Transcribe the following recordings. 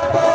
Bye-bye.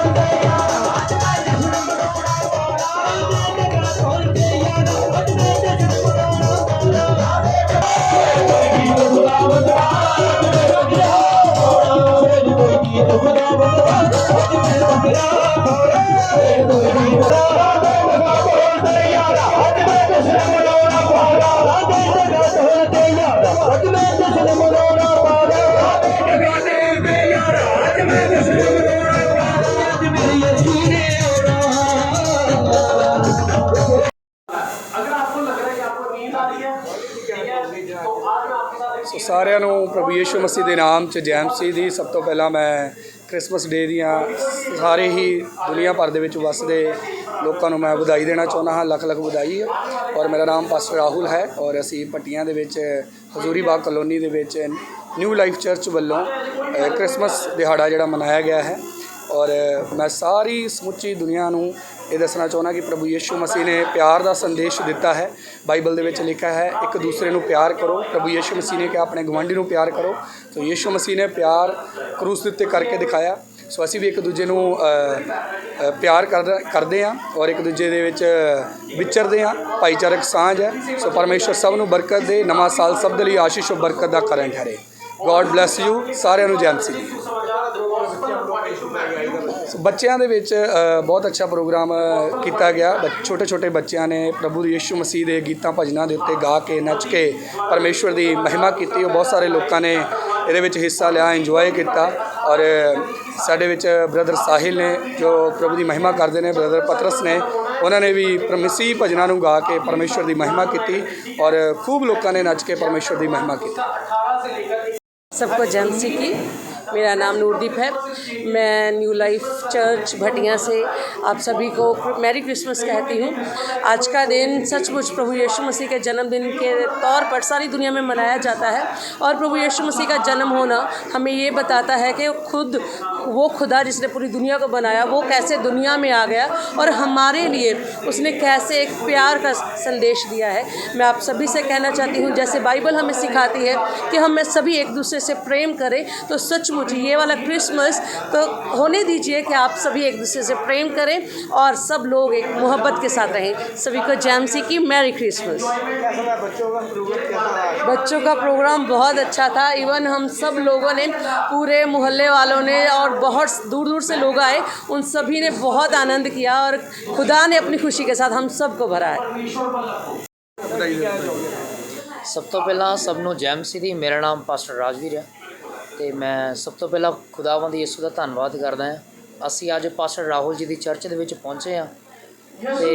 ਸੋ ਸਾਰਿਆਂ ਨੂੰ ਪ੍ਰਭੂ ਯੀਸ਼ੂ ਮਸੀਹ ਦੇ ਨਾਮ 'ਚ ਜੈਮ ਸੀ ਦੀ। ਸਭ ਤੋਂ ਪਹਿਲਾਂ ਮੈਂ ਕ੍ਰਿਸਮਸ ਡੇ ਦੀਆਂ ਸਾਰੇ ਹੀ ਦੁਨੀਆ ਭਰ ਦੇ ਵਿੱਚ ਵਸਦੇ ਲੋਕਾਂ ਨੂੰ ਮੈਂ ਵਧਾਈ ਦੇਣਾ ਚਾਹੁੰਦਾ ਹਾਂ। ਲੱਖ ਲੱਖ ਵਧਾਈ ਔਰ ਮੇਰਾ ਨਾਮ ਪਾਸਟਰ ਰਾਹੁਲ ਹੈ ਔਰ ਅਸੀਂ ਪੱਟੀਆਂ ਦੇ ਵਿੱਚ, ਹਜ਼ੂਰੀ ਬਾਗ ਕਲੋਨੀ ਦੇ ਵਿੱਚ, ਨਿਊ ਲਾਈਫ ਚਰਚ ਵੱਲੋਂ ਕ੍ਰਿਸਮਸ ਦਿਹਾੜਾ ਜਿਹੜਾ ਮਨਾਇਆ ਗਿਆ ਹੈ ਔਰ ਮੈਂ ਸਾਰੀ ਸਮੁੱਚੀ ਦੁਨੀਆ ਨੂੰ ਇਹ ਦੱਸਣਾ ਚਾਹੁੰਦਾ ਕਿ ਪ੍ਰਭੂ ਯੀਸ਼ੂ ਮਸੀਹ ਨੇ ਪਿਆਰ ਦਾ ਸੰਦੇਸ਼ ਦਿੱਤਾ ਹੈ। ਬਾਈਬਲ ਦੇ ਵਿੱਚ ਲਿਖਿਆ ਹੈ, ਇੱਕ ਦੂਸਰੇ ਨੂੰ ਪਿਆਰ ਕਰੋ। ਪ੍ਰਭੂ ਯੀਸ਼ੂ ਮਸੀਹ ਨੇ ਕਿਹਾ, ਆਪਣੇ ਗਵਾਂਢੀ ਨੂੰ ਪਿਆਰ ਕਰੋ। ਸੋ ਯੀਸ਼ੂ ਮਸੀਹ ਨੇ ਪਿਆਰ ਕਰੂਸ ਦੇ ਉੱਤੇ ਕਰਕੇ ਦਿਖਾਇਆ। ਸੋ ਅਸੀਂ ਵੀ ਇੱਕ ਦੂਜੇ ਨੂੰ ਪਿਆਰ ਕਰ, ਕਰਦੇ ਹਾਂ ਔਰ ਇੱਕ ਦੂਜੇ ਦੇ ਵਿੱਚ ਵਿਚਰਦੇ ਹਾਂ। ਭਾਈਚਾਰਕ ਸਾਂਝ ਹੈ। ਸੋ ਪਰਮੇਸ਼ਵਰ ਸਭ ਨੂੰ ਬਰਕਤ ਦੇ। ਨਵਾਂ ਸਾਲ ਸਭ ਦੇ ਲਈ ਆਸ਼ੀਸ਼ ਔਰ ਬਰਕਤ ਦਾ ਕਾਰਨ ਠਹਿਰੇ। ਗੋਡ ਬlesਸ ਯੂ ਸਾਰਿਆਂ ਨੂੰ ਜੈ ਮਸੀਹ ਬੱਚਿਆਂ ਦੇ ਵਿੱਚ ਅ, ਬਹੁਤ ਅੱਛਾ ਪ੍ਰੋਗਰਾਮ ਅ, ਕੀਤਾ ਗਿਆ ਛੋਟੇ ਛੋਟੇ ਬੱਚਿਆਂ ਨੇ ਪ੍ਰਭੂ ਯੀਸ਼ੂ ਮਸੀਹ ਦੇ ਗੀਤਾਂ ਭਜਨਾਂ ਦੇ ਉੱਤੇ ਗਾ ਕੇ ਨੱਚ ਕੇ ਪਰਮੇਸ਼ਵਰ ਦੀ ਮਹਿਮਾ ਕੀਤੀ ਉਹ ਬਹੁਤ ਸਾਰੇ ਲੋਕਾਂ ਨੇ ਇਹਦੇ ਵਿੱਚ ਹਿੱਸਾ ਲਿਆ ਇੰਜੋਏ ਕੀਤਾ ਔਰ ਸਾਡੇ ਵਿੱਚ ਬ੍ਰਦਰ ਸਾਹਿਲ ਨੇ ਜੋ ਪ੍ਰਭੂ ਦੀ ਮਹਿਮਾ ਕਰਦੇ ਨੇ ਬ੍ਰਦਰ ਪਤਰਸ ਨੇ ਉਹਨਾਂ ਨੇ ਵੀ ਪਰਮੇਸ਼ੀ ਭਜਨਾਂ ਨੂੰ ਗਾ ਕੇ ਪਰਮੇਸ਼ਵਰ ਦੀ ਮਹਿਮਾ ਕੀਤੀ ਔਰ ਖੂਬ ਲੋਕਾਂ ਨੇ ਨੱਚ ਕੇ ਪਰਮੇਸ਼ਵਰ ਦੀ ਮਹਿਮਾ ਕੀਤੀ सबको जय मसीह की मेरा नाम नूरदीप है। मैं न्यू लाइफ चर्च भटिया से आप सभी को मैरी क्रिसमस कहती हूँ। आज का दिन सचमुच प्रभु यीशु मसीह के जन्मदिन के तौर पर सारी दुनिया में मनाया जाता है और प्रभु यीशु मसीह का जन्म होना हमें ये बताता है कि खुद, वो खुदा जिसने पूरी दुनिया को बनाया, वो कैसे दुनिया में आ गया और हमारे लिए उसने कैसे एक प्यार का संदेश दिया है। मैं आप सभी से कहना चाहती हूँ, जैसे बाइबल हमें सिखाती है कि हमें सभी एक दूसरे से प्रेम करें तो सचमुच ये वाला क्रिसमस तो होने दीजिए कि आप सभी एक दूसरे से प्रेम करें और सब लोग एक मोहब्बत के साथ रहें सभी को जैमसी की मैरी क्रिसमस बच्चों का प्रोग्राम बहुत अच्छा था इवन हम सब लोगों ने पूरे मोहल्ले वालों ने और बहुत दूर दूर से लोग आए उन सभी ने बहुत आनंद किया और खुदा ने अपनी खुशी के साथ हम सबको भरा है ਸਭ ਤੋਂ ਪਹਿਲਾਂ ਸਭ ਨੂੰ ਜੈ ਮਸੀਹ ਦੀ ਮੇਰਾ ਨਾਮ ਪਾਸਟਰ ਰਾਜਵੀਰ ਹੈ ਤੇ ਮੈਂ ਸਭ ਤੋਂ ਪਹਿਲਾਂ ਖੁਦਾਵੰਦ ਯਿਸੂ ਦਾ ਧੰਨਵਾਦ ਕਰਦਾ ਹਾਂ। ਅਸੀਂ ਅੱਜ ਪਾਸਟਰ ਰਾਹੁਲ ਜੀ ਦੀ ਚਰਚ ਦੇ ਵਿੱਚ ਪਹੁੰਚੇ ਹਾਂ ਤੇ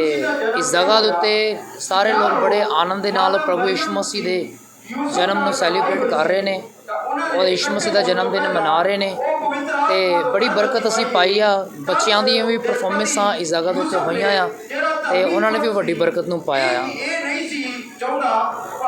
ਇਸ ਜਗ੍ਹਾ ਦੇ ਉੱਤੇ ਸਾਰੇ ਲੋਕ ਬੜੇ ਆਨੰਦ ਦੇ ਨਾਲ ਪ੍ਰਭੂ ਯਿਸੂ ਮਸੀਹ ਦੇ ਜਨਮ ਨੂੰ ਸੈਲੀਬ੍ਰੇਟ ਕਰ ਰਹੇ ਨੇ ਔਰ ਯਿਸੂ ਮਸੀਹ ਦਾ ਜਨਮ ਦਿਨ ਮਨਾ ਰਹੇ ਨੇ ਤੇ ਬੜੀ ਬਰਕਤ ਅਸੀਂ ਪਾਈ ਆ। ਬੱਚਿਆਂ ਦੀਆਂ ਵੀ ਪਰਫਾਰਮੈਂਸਾਂ ਇਸ ਜਗ੍ਹਾ ਦੇ ਉੱਤੇ ਹੋਈਆਂ ਆ ਤੇ ਉਹਨਾਂ ਨੇ ਵੀ ਵੱਡੀ ਬਰਕਤ ਨੂੰ ਪਾਇਆ ਆ। ਇਹ ਨਹੀਂ ਸੀ ਚਾਹੁੰਦਾ